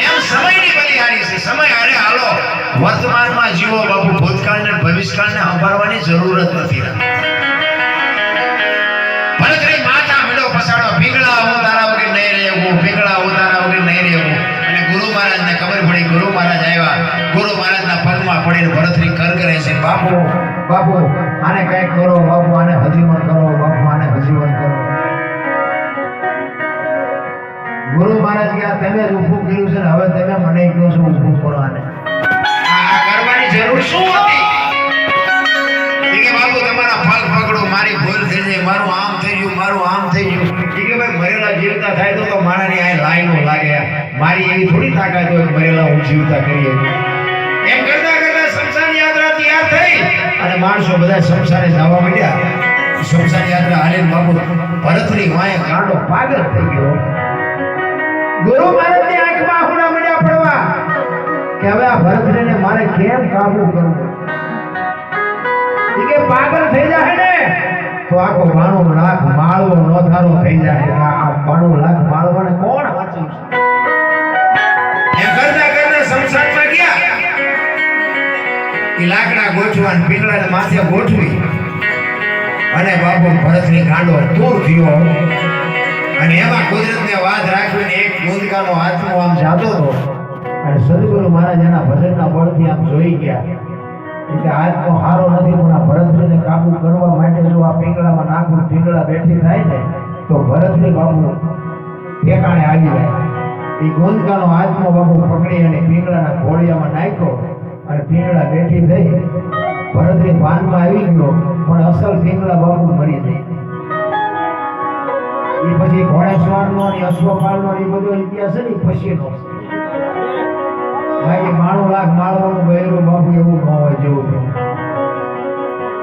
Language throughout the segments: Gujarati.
એમ સમયની વર્તમાનમાં જીવો બાપુ, ભૂતકાળને, ભવિષ્યકાળને સંભાળવાની જરૂર જ નથી ભણતરી માતા મેળો પસાડો પીગળા તારા વગર નહીં રહેવું. પીગળા ઉતારા વગર નહીં રહેવું. અને ગુરુ મહારાજને ખબર પડી, ગુરુ મહારાજ આવ્યા. ગુરુ મહારાજના પગમાં પડીને ભરતરી કર કરે છે. બાપુ બાપુ, આને કંઈક કરો, બાપુ, આને હજીવન કરો, બાપુ, આને હજીવન કરો. ગુરુ મહારાજ કે તમે જ ઊભું કર્યું છે હવે તમે મને કહો છો ઊભું કરો આને કરવાની જરૂર શું હતી? કે બાબુ તમારા પગ પકડો મારી ભૂલ થઈ જાય, મારું આમ થઈ ગયું, મારું આમ થઈ ગયું. કે ભાઈ, મરેલા જીવતા થાય તો તો માણાની આ લાઈનો લાગે. મારી એવી થોડી તાકાત હોય મરેલા હું જીવતા કરીએ. એમ કરતા કરતા સંસાર યાત્રા તૈયાર થઈ અને માણસો બધા સંસારે જવા માંડ્યા. સંસાર યાત્રા હાલે બાપુ, ભરતની માએ કાંડો પાગલ થઈ ગયો. ગુરુ મહારાજની આંખમાં આહુડા મળ્યા પડવા. કે હવે આ ભરતને મારે કેમ કાબુ કરવું? કે પાગલ થઈ જાય ને. તો આખો માણો લાખ માળવો નોથારો થઈ જાય આ માણો લાખ માળવાને કોણ વાંચી? કરતા કરતા સંસારમાં ગયા. એ લાકડા ગોઠવા ને પીંગળાને માથે ગોઠવી. અને બાપુ ભરતની ગાંડો તૂર થયો. અને એમાં કુદરતને વાત રાખીને એક ગુંદકાનો હાથમાં આમ જાતો હતો. અને સદગુરુ મહારાજ એના ભજનના બળથી આમ જોઈ ગયા. એટલે આજ તો હારો નથી, પણ આ ભરતને કાબુ કરવા માટે જો આ પીંગળામાં નાખું પીંગળા બેઠી થાય ને, તો ભરતની બાબુ ઠેકાણે આવી જાય. એ ગોંદકાનો હાથમાં બાબુ પકડી અને પીંગળાના ઘોડિયામાં નાખ્યો અને પીંગળા બેઠી થઈ. ભરતની ભાનમાં આવી ગયો, પણ અસલ પીંગળા બાબુ મરી જાય. એ પછી ઘોડેશ્વરનો અને અશ્વપાલનો એ બધો ઇતિહાસ છે ને પછીનો. ભાઈ માણો લાખ માળવાનું બહેરું બાપુ એવું ન હોય જેવું છે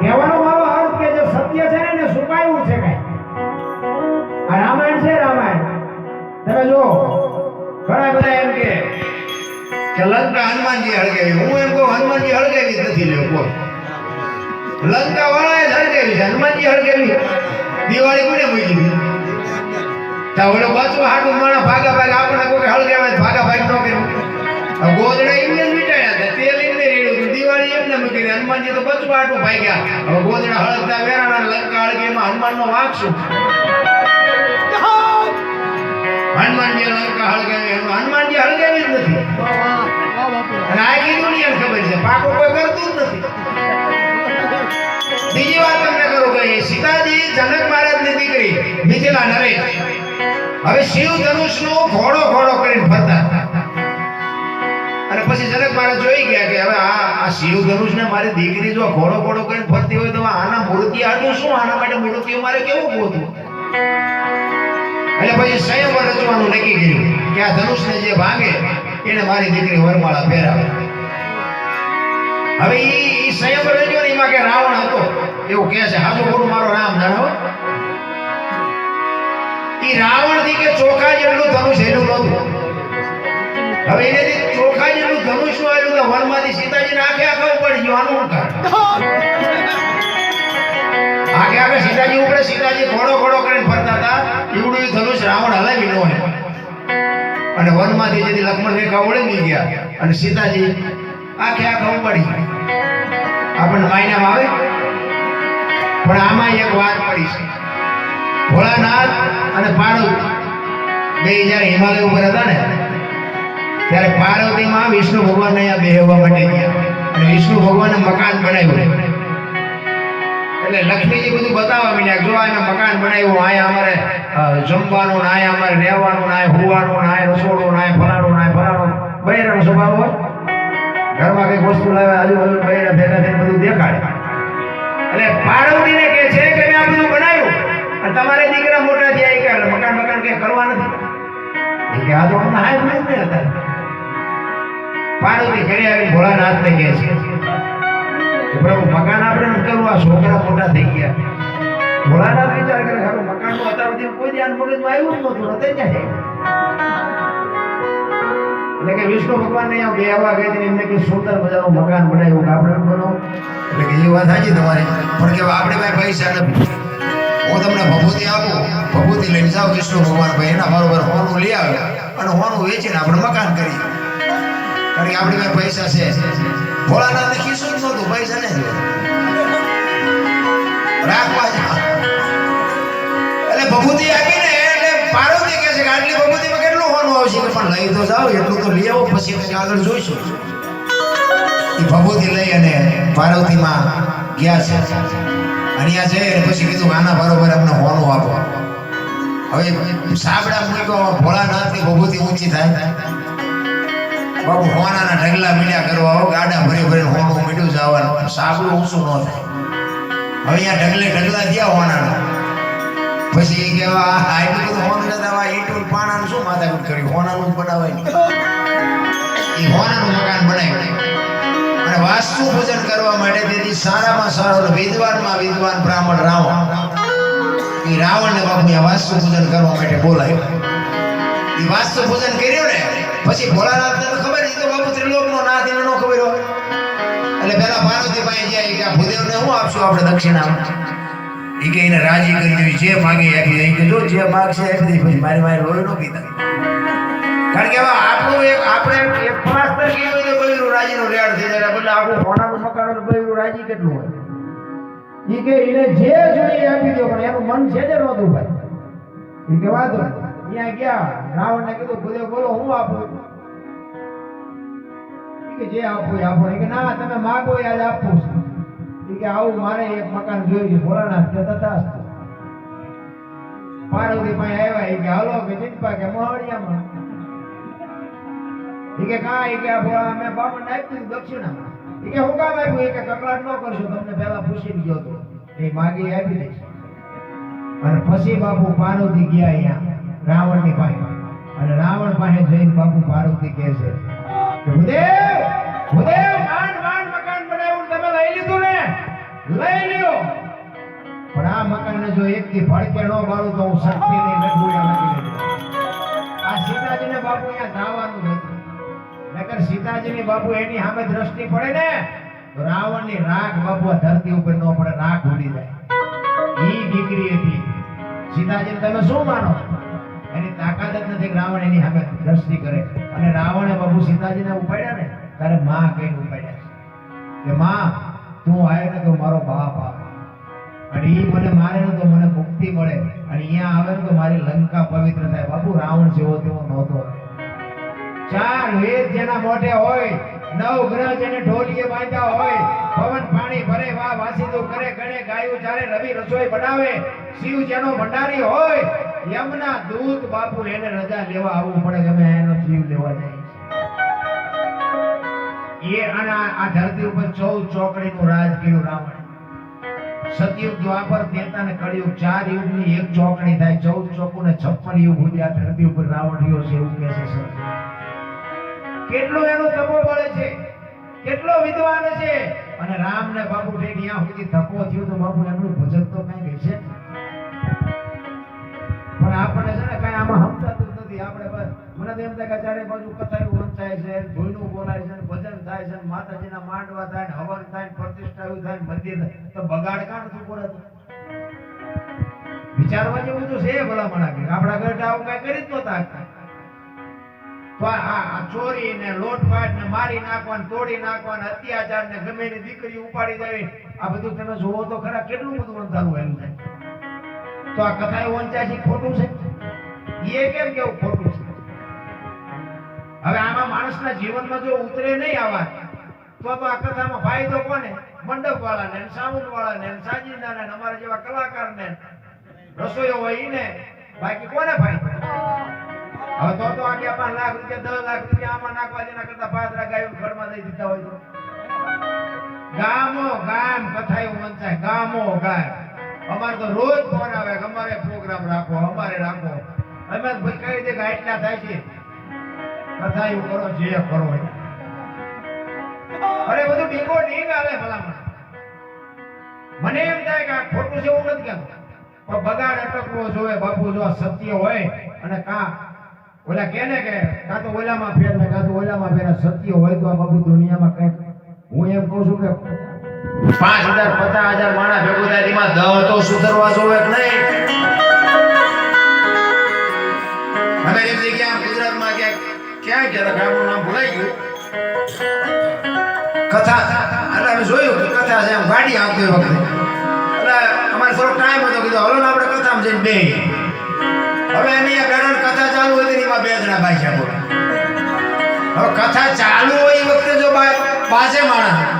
કહેવાનો મારો અર્થ કે જે સત્ય છે ને એને છુપાયું છે કઈ. આ રામાયણ છે રામાયણ. તમે જો ઘણા બધા એમ કે કે લંકા હનુમાનજી હળગાવી હું એમ કહું, હનુમાનજી હળગાવી નથી લેવું કોઈ. લંકા વાળાએ જ હળગાવી છે. હનુમાનજી હળગાવી દિવાળી કોને મૂકી તા ઓલો બચવા હાટું માણા ભાગા ભાગ આપણે કોઈ હળગાવે ભાગા ભાગ ન કર્યું. ગોદડા એમને જ મીટાયા હતા તેલ એમને રેડ્યું હતું, દિવાળી એમને મૂકી દીધી. હનુમાનજી તો બચવા હાટું ભાગ્યા. હવે ગોદડા હળગતા વેરાણા લંકા હળગે એમાં હનુમાનનો વાંક શું? હનુમાનજી લંકા હળગાવી હનુમાનજી હળગાવી જ નથી. અને આ આખી એમ ખબર છે, પાકો કોઈ કરતું જ નથી. બીજી વાત તમને કરું કે સીતાજી જનક મહારાજની દીકરી, મિથિલા નરેશ હવે શિવ ધનુષનો ઘોડો ઘોડો કરીને ફરતા. અને પછી જનક મહારાજ જોઈ ગયા કે હવે આ આ શિવ ધનુષને મારી દીકરી જો ઘોડો ઘોડો કરીને ફરતી હોય તો આના મૂર્તિ આટલું શું? આના માટે મૂર્તિઓ મારે કેવું ગોતું એટલે પછી સંયમ રચવાનું નક્કી કર્યું કે આ ધનુષને જે ભાંગે, એને મારી દીકરી વરમાળા પહેરાવે. હવે ઈ સંયમ રચ્યો ને એમાં કે રાવણ હતો. એવું કહે છે, હાજુ ગુરુ, મારો રામ જાણો ઈ રાવણથી કે ચોખા જેટલું ધનુષ એનું નહોતું. હવે એને ચોખા જેટલું ધનુષનું આવ્યું તો વનમાંથી સીતાજીને આખે આંખે ઉપડી ગયો. આનું આગે આગે સીતાજી ઉપડે, સીતાજી ઘોડો ઘોડો કરીને ફરતા હતા. એવડું ધનુષ રાવણ હલાવી ન હોય. અને વનમાંથી જેથી લક્ષ્મણ રેખા ઓળંગી ગયા અને સીતાજી આખે આખા ઉપાડી આપણને માયનામાં આવે? પણ આમાં એક વાત પડી છે. ભોળાનાથ અને પાર્વતી બે જ્યારે હિમાલય ઉપર હતા ને, ત્યારે પાર્વતીમાં વિષ્ણુ ભગવાનને અહીંયા બેહવા માટે ગયા. અને વિષ્ણુ ભગવાને મકાન બનાવ્યું. એટલે લક્ષ્મીજી બધું બતાવવા માંડ્યા જો આને મકાન બનાવ્યું અહીંયા અમારે જમવાનું ને અહીંયા અમારે રહેવાનું ના હોવાનું ના રસોડું ના ફલાણું ના ફલાણું. બહેરાનો સ્વભાવ હોય. ઘરમાં કંઈક વસ્તુ લાવે આજુબાજુ બહેરા ભેગા થઈને બધું દેખાડે. એટલે પાર્વતીને કહે છે કે મેં આ બધું બનાવ્યું. તમારે દીકરા મોટા થયા કે મકાન મકાન કઈ કરવા નથી. આ તો અમને હાય હતા પાર્વતી ઘરે આવીને ભોળાનાથને કહે છે કે પ્રભુ, મકાન આપણે નથી કરવું મોટા થઈ ગયા. ભોળાનાથ વિચાર કરે ખરું મકાનનું અત્યાર કોઈ ધ્યાન મગજમાં આવ્યું જ નહોતું ક્યાં એટલે કે વિષ્ણુ ભગવાન ને બે આવા હતી એમને કે સુંદર મજાનું મકાન બનાવ્યું આપણે બનાવો. એટલે કે એ વાત સાચી તમારી. પણ કે આપણે પાસે પૈસા નથી. હું તમને ભભૂતિ આપું, ભભૂતિ લઈને જાઓ વિષ્ણુ ભગવાન ભાઈ, એના બરોબર હોનું લઈ આવ્યો અને હોનું વેચીને આપણે મકાન કરીએ. કારણ કે આપણી પાસે પૈસા છે. ભોળાનાથને ખિસ્સું જ નહોતું, પૈસા ને રાખવા એટલે ભભૂતિ આપીને એટલે પાર્વતી કહે છે કે આટલી ભભૂતિમાં કેટલું હોનું આવશે? પણ લઈ તો જાઓ, એટલું તો લઈ આવો, પછી કંઈક આગળ જોઈશું. એ ભભૂતિ લઈ અને પાર્વતીમાં ગયા છે. અહીંયા છે અને પછી કીધું આના બરોબર અમને હોનું આપો. હવે સાબડા મૂક્યો ભોળાનાથની ભભૂતિ ઊંચી થાય. બાબુ હોનાના ઢગલા મીડ્યા કરવા આવો, ગાડા ભરી ભરી હોનું મીઠું જવાનું સાબડું ઊંચું ન થાય. હવે અહીંયા ઢગલે ઢગલા થયા હોનાના. પછી એ કહેવા આટલું બધું આવા ઈંટું ને પાણાનું શું માથાકૂટ કર્યું? હોનાનું બનાવાય એ હોનાનું મકાન બનાવ્યું. અને વાસ્તુ પૂજન કરવા માટે તેથી સારામાં સારો વિદ્વાનમાં વિદ્વાન બ્રાહ્મણ રાવણ. એ રાવણને બાપુ વાસ્તુ પૂજન કરવા માટે બોલાય એ વાસ્તુ પૂજન કર્યું ને, પછી ભોળાનાથને ખબર એ તો બાપુ ત્રિલોકનો નાથ એને ખબર હોય. એટલે પેલા પાર્વતીભાઈ જાય કે આ ભૂદેવને શું આપશું આપણે દક્ષિણા એ કે એને રાજી કરી દેવી જે માગે આપી. કે જો જે માગશે આપી દે, પછી મારી મારી લોહી નો પીતા. કારણ કે આપણું એક આપણે એક માસ્તર કે હોય તો બૈરું રાજીનું રેડ થઈ જાય એટલે આખું હોનાનું મકાન બૈરું રાજી કેટલું હોય. ઈ કે એને જે જોઈએ આપી દો, પણ એનું મન છે જ નહોતું ભાઈ. ઈ કે વાંધો ત્યાં ગયા રાવણને કીધું ભૂદેવ બોલો, હું આપું. કે જે આપવું એ આપો. કે ના, તમે માગો એ આજ આપવું છે. કે આવું મારે એક મકાન જોયું છે ભોળાનાથ કે તથાસ્તુ. પાર્વતી પાસે આવ્યા કે હાલો, કે ચિંપા કે મોહણિયામાં ઈ કે કા કે આ ભોળા મેં બામણ આપ્યું દક્ષિણા ઈ કે હું કામ આપ્યું? એ કે કકડાટ ન કરશો, તમને પહેલા પૂછી ગયો તો. એ માગી આપી દઈશ. અને પછી બાપુ પાર્વતી ગયા અહીંયા રાવણની પાસે. અને રાવણ પાસે જઈને બાપુ પાર્વતી કહે છે કે, ભૂદેવ ભૂદેવ, માંડ માંડ મકાન બનાવ્યું તમે લઈ લીધું ને? લઈ લ્યો. પણ આ મકાનને જો એક થી ભડકે ન બાળું તો હું નગુયા લાગી લઈશ. આ સીતાજીને બાપુ અહીંયા ધાવાનું હતું નકર સીતાજીની બાપુ એની સામે દ્રષ્ટિ પડે ને રાવણની રાખ બાપુ ધરતી ઉપર ન પડે, રાખ ઉડી જાય. ઈ દીકરી હતી. સીતાજીને તમે શું માનો? એની તાકાત જ નથી રાવણ એની સામે દ્રષ્ટિ કરે. અને રાવણે બાપુ સીતાજીને ઉપાડ્યા ને, ત્યારે માં કહીને ઉપાડ્યા કે માં, તું આવ્યો ને તો મારો બાપ આવે. અને ઈ મને મારે ને તો મને મુક્તિ મળે. અને અહીંયા આવે ને તો મારી લંકા પવિત્ર થાય. બાપુ, રાવણ જેવો તેવો નહોતો. ચાર વેદ જેના મોઢે હોય, નવ ગ્રહ જેને ઢોલીએ બાંધ્યા હોય, પવન, પાણી ભરે, વાહ, વાસીદો કરે, ગણે, ગાયું ચારે, રવિ રસોઈ બનાવે, શિવ જેનો ભંડારી હોય, યમના દૂત બાપુ એને રજા લેવા આવવું પડે, ગમે એનો જીવ લેવા જાય એ અને આ ધરતી ઉપર ચૌદ ચોકડીનું રાજ કર્યું રાવણ. સતયુગ દ્વાપર ત્રેતા ને કળિયુગ, ચાર યુગની એક ચોકડી થાય, ચૌદ ચોકુ ને છપ્પન યુગ સુધી આ ધરતી ઉપર રાવણ રહ્યો છે એવું કહે છે સર. કેટલો એનો તપો બળે છે? કેટલો વિદ્વાન છે? અને રામ ને બાપુ ઠેઠ ત્યાં સુધી તપો થયો તો બાપુ એમનું ભજન તો કઈ રહેશે પણ આપણને છે ને કઈ આમાં સમજાતું નથી. આપણે બસ મને તો એમ થાય કે ચારે બાજુ કથાયું વંચાય છે ધોઈનું બોલાય છે ભજન થાય છે માતાજીના માંડવા થાય, ને હવન થાય, ને પ્રતિષ્ઠા થાય, ને મંદિર થાય. તો બગાડ કાં નથી પડતું વિચારવા જેવું તો છે ભલા મણા આપણા ઘર આવું કઈ કરી જ નહોતા શકતા. તો આ આ- આ ચોરી ને લોટપાટ ને મારી નાખવા તોડી નાખવા અત્યાચાર ને ગમે ની દીકરી ઉપાડી દેવી. આ બધું તમે જોવો તો ખરા કેટલું બધું વંચારું એનું છે તો આ કથા એ વંચાય ખોટું છે? એ કેમ કેવું ખોટું છે? હવે આમાં માણસના જીવનમાં જો ઉતરે નહીં આવા, તો આ કથામાં ફાયદો કોને? મંડપ વાળા ને સાઉન્ડ વાળા ને સાજીદાને ને અમારા જેવા કલાકાર ને. રસોઈયો હોય ને બાકી કોને ફાયદો? હવે તો કરો અરે બધું ડીંગો ડીંગ આવે ભલામણ. મને એમ થાય કે ખોટું છે, એવું નથી કેમ બગાડ અટકવો જોવે, બાપુ જો સત્ય હોય અને કા ઓલા કે ને કે, કાં તો ઓલામાં ફેર ને કાં તો ઓલામાં ફેર સત્ય હોય તો આ બાપુ દુનિયામાં કંઈક. હું એમ કહું છું કે પાંચ હજાર, પચાસ હજાર માણા ભેગું થાય એમાં દહ તો સુધરવા જોવે કે નહીં? અમે એમ જગ્યા ગુજરાતમાં ક્યાં ગયા ગામનું નામ ભૂલાઈ ગયું. કથા એટલે અમે જોયું કે કથા છે, એમ ગાડી આવતી વખતે. એટલે અમારે થોડો ટાઈમ હતો, કીધું, હલો ને આપણે કથામાં જઈને બે હવે એની બેરણ કથા ચાલુ હતી એમાં બે જણા ભાઈ છે બોલે. હવે કથા ચાલુ હોય એ વખતે જો બાજે માણા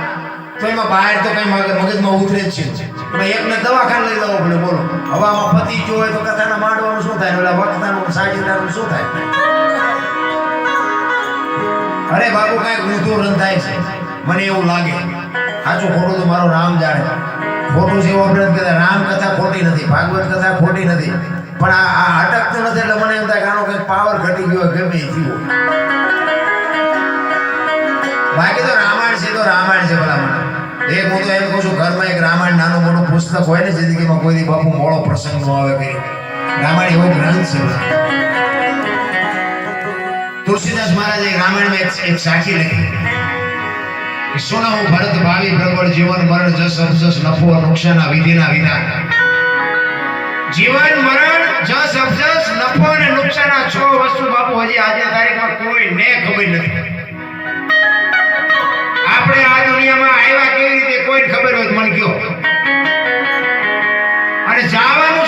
તો એમાં બહાર તો કઈ મગજ- મગજમાં ઉતરે જ છે. એકને દવાખાને લઈ જવો પડે, બોલો. હવે આમાં પતિ જો હોય તો કથાના માંડવાનું શું થાય? ઓલા વખતાનું સાજીદારનું શું થાય? અરે બાપુ, કંઈક ઊંધું રંધાય છે. મને એવું લાગે. સાચું ખોટું તો મારો રામ જાણે. ખોટું છે એવું આપણે રામ કથા ખોટી નથી. ભાગવત કથા ખોટી નથી. પણ આ અટકતું નથી એટલે મને એમ થાય કે આનો કંઈક પાવર ઘટી ગયો ગમે થયું બાકી તો રામાયણ છે, તો રામાયણ છે ભલા મને. એક હું તો એમ કહું છું, ઘરમાં એક રામાયણ નાનું મોટું પુસ્તક હોય ને, જિંદગીમાં કોઈ બાપુ મોડો પ્રસંગ નો આવે કરી રામાયણ એવો ગ્રંથ છે તુલસીદાસ મહારાજે રામાયણમાં એક સાખી લખી. કે હું ભરત ભાવિ પ્રબળ જીવન મરણ જસ અફસસ નફો નુકસાન વિધિના વિધાન જીવન, મરણ, જસ અફસસ નફો અને નુકસાન આ છ વસ્તુ બાપુ હજી આજની તારીખમાં કોઈ કોઈને ખબર નથી. આપણે આ દુનિયામાં આવ્યા કેવી રીતે કોઈ ખબર હોય મને કયો અને જવાનું